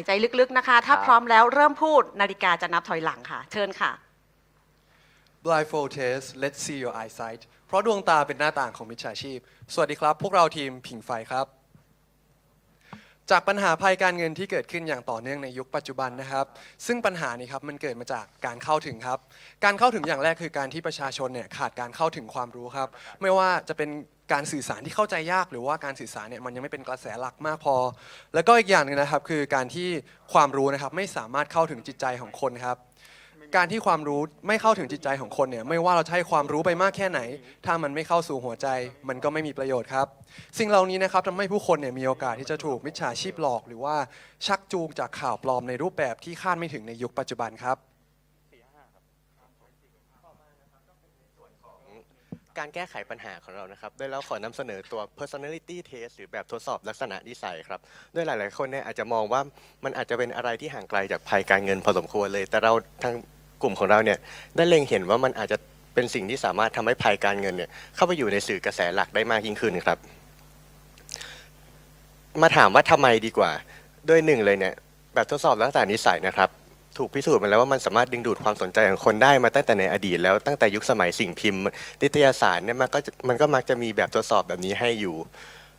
ายใจลึกๆนะคะ ถ้าครับพร้อมแล้วเริ่มพูดนาฬิกาจะนับถอยหลังค่ะ เชิญค่ะ Blindfold test let's see your eyesight เพราะดวงตาเป็นหน้าต่างของมิจฉาชีพ สวัสดีครับ พวกเราทีมผิงไฟครับ จากปัญหาภัยการเงินที่เกิดขึ้นอย่างต่อเนื่องในยุคปัจจุบันนะครับ ซึ่งปัญหานี้ครับมันเกิดมาจากการเข้าถึงครับ การเข้าถึงอย่างแรกคือการที่ประชาชนเนี่ยขาดการเข้าถึงความรู้ครับ ไม่ว่าจะเป็นการสื่อสารที่เข้าใจยาก หรือว่าการสื่อสารเนี่ยมันยังไม่เป็นกระแสหลักมากพอ แล้วก็อีกอย่างหนึ่งนะครับ คือการที่ความรู้นะครับไม่สามารถเข้าถึงจิตใจของคนครับ การที่ความรู้ไม่เข้าถึงจิตใจของคนเนี่ยไม่ว่าเราจะให้ความรู้ไปมากแค่ไหน ถ้ามันไม่เข้าสู่หัวใจ มันก็ไม่มีประโยชน์ครับ สิ่งเหล่านี้นะครับทำให้ผู้คนเนี่ยมีโอกาสที่จะถูกมิจฉาชีพหลอก หรือว่าชักจูงจากข่าวปลอมในรูปแบบที่คาดไม่ถึงในยุคปัจจุบันครับ การแก้ไขปัญหาของเรานะครับโดยเราขอนำเสนอตัว personality test หรือแบบทดสอบลักษณะนิสัยครับโดยหลาย ๆ คนเนี่ยอาจจะมองว่ามันอาจจะเป็นอะไรที่ห่างไกลจากภัยการเงินพอสมควรเลย แต่เราทาง กลุ่มของเราเนี่ยได้เล็งเห็นว่ามันอาจจะเป็นสิ่งที่สามารถทำให้ภัยการเงินเนี่ยเข้าไปอยู่ในสื่อกระแสหลักได้มากยิ่งขึ้นครับ มาถามว่าทำไมดีกว่าโดยหนึ่งเลยเนี่ยแบบทดสอบลักษณะนิสัยนะครับ ถูกพิสูจน์มาแล้วว่ามันสามารถดึงดูดความสนใจของคนได้มาตั้งแต่ในอดีต แล้วตั้งแต่ยุคสมัยสิ่งพิมพ์นิตยสารเนี่ยมันก็มันก็มักจะมีแบบทดสอบแบบนี้ให้อยู่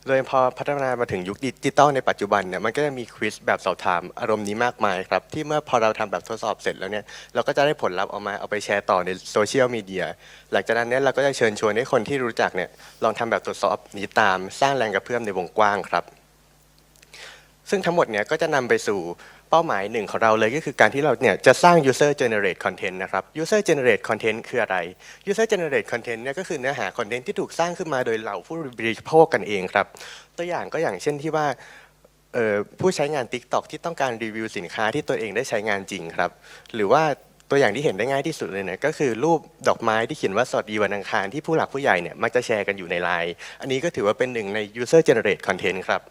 โดยพอพัฒนามาถึงยุคดิจิตอลในปัจจุบันเนี่ยมันก็จะมีควิสแบบสอบถามอารมณ์นี้มากมายครับ ที่เมื่อพอเราทำแบบทดสอบเสร็จแล้วเนี่ยเราก็จะได้ผลลัพธ์ออกมาเอาไปแชร์ต่อในโซเชียลมีเดียหลังจากนั้นเนี่ยเราก็จะเชิญชวนให้คนที่รู้จักเนี่ยลองทำแบบทดสอบนี้ตามสร้างแรงกระเพื่อมในวงกว้างครับ ซึ่งทั้งหมดเนี่ยก็จะนำไปสู่ เป้าหมายหนึ่งของเราเลยก็คือการที่เราเนี่ยจะสร้าง user generate content นะครับ user generate content คืออะไร user generate content เนี่ยก็คือเนื้อหาคอนเทนต์ที่ถูกสร้างขึ้นมาโดยเหล่าผู้บริโภคกันเองครับ ตัวอย่างก็อย่างเช่นที่ว่าผู้ใช้งาน TikTok ที่ต้องการรีวิวสินค้าที่ตัวเองได้ใช้งานจริงครับ หรือว่าตัวอย่างที่เห็นได้ง่ายที่สุดเลยเนี่ยก็คือรูปดอกไม้ที่เขียนว่าสวัสดีวันอังคารที่ผู้หลักผู้ใหญ่เนี่ยมักจะแชร์กันอยู่ในไลน์อันนี้ก็ถือว่าเป็นหนึ่งใน user generate content ครับ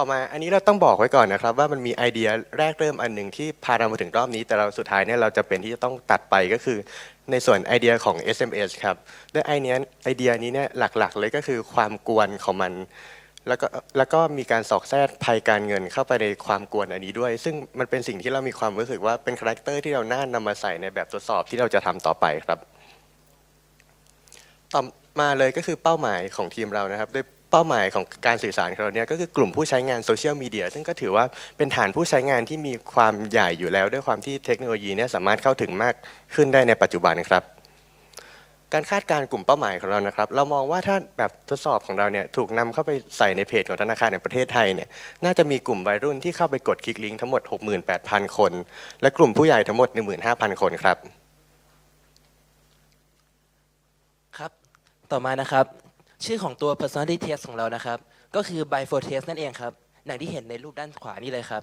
ต่อมาอันนี้เราต้องบอกไว้ก่อนนะครับ ว่ามันมีไอเดียแรกเริ่มอันหนึ่งที่พาเรามาถึงรอบนี้ แต่เราสุดท้ายเนี่ยเราจะเป็นที่จะต้องตัดไปก็คือ ในส่วนไอเดียของ SMS ครับด้วยไอเนี้ยไอเดียนี้เนี่ยหลักๆ เลยก็คือความกวนของมัน แล้วก็แล้วก็มีการสอกแทรกภัยการเงินเข้าไปในความกวนอันนี้ด้วย ซึ่งมันเป็นสิ่งที่เรามีความรู้สึกว่าเป็นคาแรคเตอร์ที่เราน่านำมาใส่ในแบบทดสอบที่เราจะทำต่อไปครับ ต่อมาเลยก็คือเป้าหมายของทีมเรานะครับด้วย เป้าหมายของการสื่อสารของเราเนี่ยก็คือกลุ่มผู้ใช้งานโซเชียลมีเดียซึ่งก็ถือว่าเป็นฐานผู้ใช้งานที่มีความใหญ่อยู่แล้ว ด้วยความที่เทคโนโลยีเนี่ยสามารถเข้าถึงมากขึ้นได้ในปัจจุบันครับ การคาดการณ์กลุ่มเป้าหมายของเรานะครับ เรามองว่าถ้าแบบทดสอบของเราเนี่ยถูกนำเข้าไปใส่ในเพจของธนาคารแห่งประเทศไทยเนี่ยน่าจะมีกลุ่มวัยรุ่นที่เข้าไปกดคลิกลิงก์ทั้งหมด 68,000 คน และกลุ่มผู้ใหญ่ทั้งหมด 15,000 คนครับ ครับ ต่อมานะครับ ชื่อของตัว personality test ของเรานะครับ ก็คือ by for test นั่นเองครับอย่างที่เห็นในรูปด้านขวานี่เลยครับ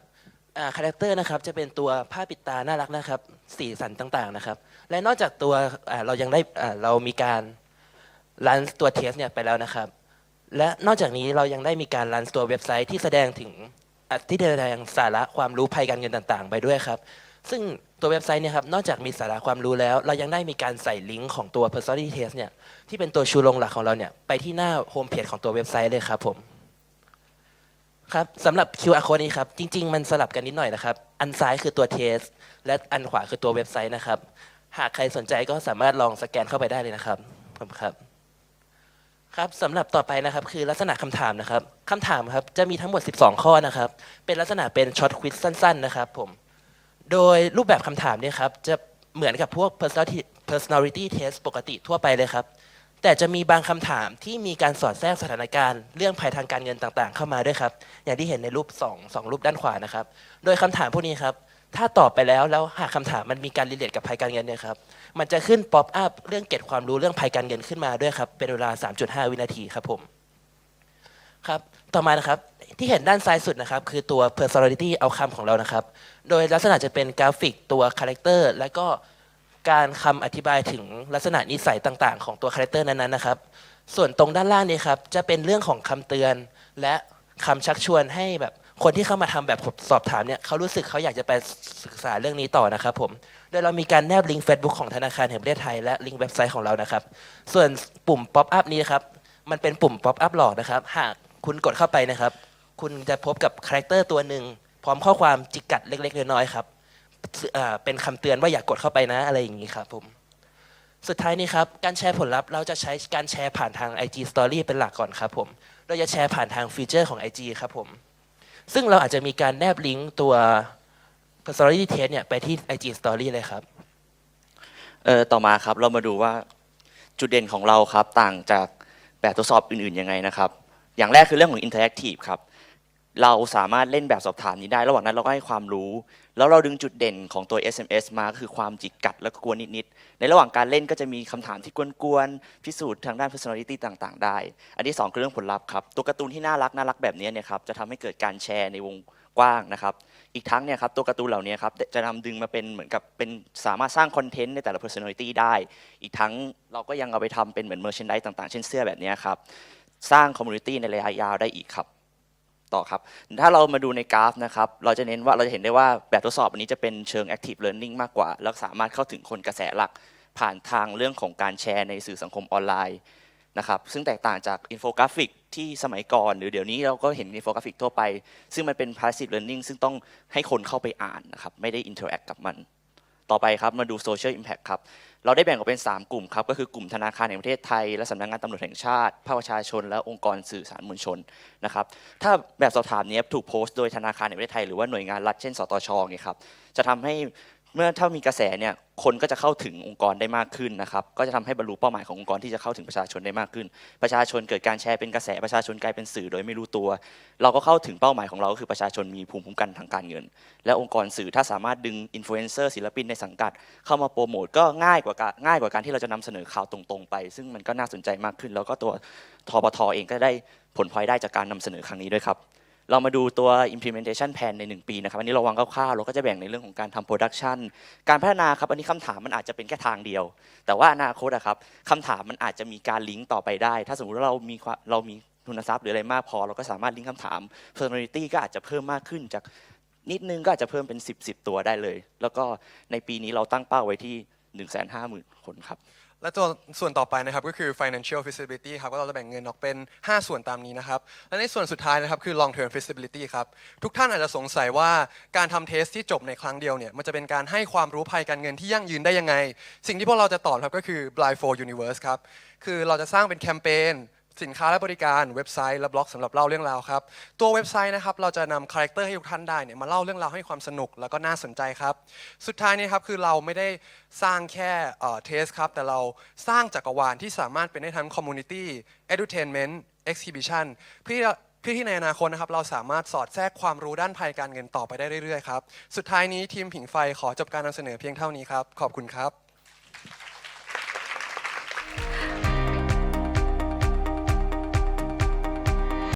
คาแรคเตอร์นะครับจะเป็นตัวผ้าปิดตาน่ารักนะครับ สีสันต่างๆนะครับ และนอกจากตัวเรายังได้เรามีการรันตัวเทสเนี่ยไปแล้วนะครับ และนอกจากนี้เรายังได้มีการรันตัวเว็บไซต์ที่แสดงถึงอะที่แสดงสาระความรู้ภัยการเงินต่างๆ ไปด้วยครับ ซึ่ง ตัวเว็บไซต์เนี่ยครับนอกจากมีสาระความรู้แล้ว เรายังได้มีการใส่ลิงก์ของตัว personality test เนี่ยที่เป็นตัวชูโรงหลักของเราเนี่ยไปที่หน้าโฮมเพจของตัวเว็บไซต์เลยครับผมครับสำหรับ QR code นี้ครับจริง ๆ มันสลับกันนิดหน่อยนะครับ อันซ้ายคือตัวเทสและอันขวาคือตัวเว็บไซต์นะครับ หากใครสนใจก็สามารถลองสแกนเข้าไปได้เลยนะครับผมครับครับสำหรับต่อไปนะครับคือลักษณะคำถามนะครับคำถามครับจะมีทั้งหมด 12 ข้อนะครับ เป็นลักษณะเป็นช็อตควิสสั้น ๆ นะครับผม โดยรูปแบบคำถามเนี่ยครับ จะเหมือนกับพวก personality personality test ปกติทั่วไปเลยครับ แต่จะมีบางคำถามที่มีการสอดแทรกสถานการณ์เรื่องภัยทางการเงินต่างๆ เข้ามาด้วยครับ อย่างที่เห็นในรูป2งรูปด้านขวานะครับ โดยคำถามพวกนี้ครับ ถ้าตอบไปแล้วแล้วหากคำถามมันมีการรีเลทกับภัยการเงินเนี่ยครับ มันจะขึ้นป๊อปอัพเรื่องเก็บความรู้เรื่องภัยการเงินขึ้นมาด้วยครับ เป็นเวลา 3.5 วินาทีครับผม ครับ ต่อมานะครับ ที่เห็นด้านซ้ายสุดนะครับ คือตัว personality outcome ของเรานะครับ โดยลักษณะจะเป็นกราฟิกตัว character และก็การคำอธิบายถึงลักษณะนิสัยต่างๆ ของตัว character นั้นๆนะครับ ส่วนตรงด้านล่างนี้ครับ จะเป็นเรื่องของคำเตือน และคำชักชวนให้แบบคนที่เข้ามาทำแบบสอบถามเนี่ยเขารู้สึกเขาอยากจะไปศึกษาเรื่องนี้ต่อนะครับผม โดยเรามีการแนบลิงก์ Facebook ของธนาคารแห่งประเทศไทยและลิงก์เว็บไซต์ของเรานะครับ ส่วนปุ่มป๊อปอัพนี้ครับ มันเป็นปุ่มป๊อปอัพหลอกนะครับ หาก คุณกดเข้าไปนะครับ คุณจะพบกับคาแรคเตอร์ตัวหนึ่งพร้อมข้อความจิกกัดเล็ก ๆ น้อยๆครับเอ่อเป็นคำเตือนว่าอย่ากกดเข้าไปนะอะไรอย่างนี้ครับผม สุดท้ายนี้ครับ การแชร์ผลลัพธ์เราจะใช้การแชร์ผ่านทาง IG Story เป็นหลักก่อนครับผมเราจะแชร์ผ่านทางฟีเจอร์ของ IG ครับผม ซึ่งเราอาจจะมีการแนบลิงก์ตัว personality test เนี่ยไปที่ IG Story เลยครับ เออต่อมาครับเรามาดูว่าจุดเด่นของเราครับต่างจากแบบทดสอบอื่นๆยังไงนะครับ อย่างแรกคือเรื่องของ interactive ครับ เราสามารถเล่นแบบสอบถามนี้ได้ ระหว่างนั้นเราก็ให้ความรู้ แล้วเราดึงจุดเด่นของตัว SMS มาคือความจิกกัดแล้วก็กวนนิดๆ ในระหว่างการเล่นก็จะมีคำถามที่กวนๆ พิสูจน์ทางด้าน personality ต่างๆ ได้ อันที่สองคือเรื่องผลลัพธ์ครับ ตัวการ์ตูนที่น่ารักน่ารักแบบนี้เนี่ยครับ จะทำให้เกิดการแชร์ในวงกว้างนะครับ อีกทั้งเนี่ยครับตัวการ์ตูนเหล่านี้ครับจะนำดึงมาเป็นเหมือนกับเป็นสามารถสร้างคอนเทนต์ในแต่ละ personality ได้ อีกทั้งเราก็ยังเอาไปทำเป็นเหมือน merchandise ต่างๆ เช่นเสื้อแบบนี้ครับ สร้าง community ในระยะยาวได้อีกครับ ต่อครับ ถ้าเรามาดูในกราฟนะครับ เราจะเน้นว่าเราจะเห็นได้ว่าแบบทดสอบอันนี้จะเป็นเชิง active learning มากกว่า แล้วสามารถเข้าถึงคนกระแสหลัก ผ่านทางเรื่องของการแชร์ในสื่อสังคมออนไลน์นะครับ ซึ่งแตกต่างจากอินโฟกราฟิกที่สมัยก่อน หรือเดี๋ยวนี้เราก็เห็นอินโฟกราฟิกทั่วไป ซึ่งมันเป็น passive learning ซึ่งต้องให้คนเข้าไปอ่านนะครับ ไม่ได้ interact กับมัน ต่อไปครับมาดู social impact ครับเราได้แบ่งออกเป็น 3 กลุ่มครับก็คือกลุ่มธนาคารแห่งประเทศไทย และสำนักงานตำรวจแห่งชาติ ภาคประชาชน และองค์กรสื่อสารมวลชนนะครับถ้าแบบสอบถามนี้ถูกโพสต์โดยธนาคารแห่งประเทศไทยหรือว่าหน่วยงานรัฐเช่น สตชเนี่ยครับจะทำให้ เมื่อถ้ามีกระแสเนี่ยคนก็จะเข้าถึงองค์กรได้มากขึ้นนะครับ ก็จะทำให้บรรลุเป้าหมายขององค์กรที่จะเข้าถึงประชาชนได้มากขึ้น ประชาชนเกิดการแชร์เป็นกระแสประชาชนกลายเป็นสื่อโดยไม่รู้ตัว เราก็เข้าถึงเป้าหมายของเราก็คือประชาชนมีภูมิคุ้มกันทางการเงิน และองค์กรสื่อถ้าสามารถดึงอินฟลูเอนเซอร์ศิลปินในสังกัด เข้ามาโปรโมทก็ง่ายกว่าการง่ายกว่าการที่เราจะนำเสนอข่าวตรงๆไป ซึ่งมันก็น่าสนใจมากขึ้น แล้วก็ตัวทบทเองก็ได้ผลพลอยได้จากการนำเสนอครั้งนี้ด้วยครับ เรามาดูตัว implementation plan ใน 1 ปีนะครับ อันนี้เราวางคร่าวๆเราก็จะแบ่งในเรื่องของการทำ production การพัฒนาครับ อันนี้คำถามมันอาจจะเป็นแค่ทางเดียว แต่ว่าอนาคตอะครับคำถามมันอาจจะมีการลิงก์ต่อไปได้ ถ้าสมมติว่าเรามีเรามีทุนทรัพย์หรืออะไรมากพอ เราก็สามารถลิงก์คำถาม personality ก็อาจจะเพิ่มมากขึ้นจากนิดนึงก็อาจจะเพิ่มเป็น 10 10 ตัวได้เลย แล้วก็ในปีนี้เราตั้งเป้าไว้ที่ 150,000 คนครับ และตัวส่วนต่อไปนะครับก็คือ financial feasibility ครับก็เราจะแบ่งเงินออกเป็น 5 ส่วนตามนี้นะครับ และในส่วนสุดท้ายนะครับคือ long term feasibility ครับ ทุกท่านอาจจะสงสัยว่าการทำเทสที่จบในครั้งเดียวเนี่ยมันจะเป็นการให้ความรู้ภัยการเงินที่ยั่งยืนได้ยังไง สิ่งที่พวกเราจะตอบครับก็คือ blindfold universe ครับ คือเราจะสร้างเป็นแคมเปญ สินค้าและบริการเว็บไซต์และบล็อกสำหรับเล่าเรื่องราวครับ ตัวเว็บไซต์นะครับเราจะนำคาแรคเตอร์ให้ทุกท่านได้เนี่ยมาเล่าเรื่องราวให้ความสนุกแล้วก็น่าสนใจครับ สุดท้ายนี้ครับคือเราไม่ได้สร้างแค่เทสครับ แต่เราสร้างจักรวาลที่สามารถเป็นได้ทั้ง community edutainment exhibition เพื่อเพื่อที่ในอนาคตนะครับเราสามารถสอดแทรกความรู้ด้านภัยการเงินต่อไปได้เรื่อยๆครับสุดท้ายนี้ทีมผิงไฟขอจบการนำเสนอเพียงเท่านี้ครับขอบคุณครับ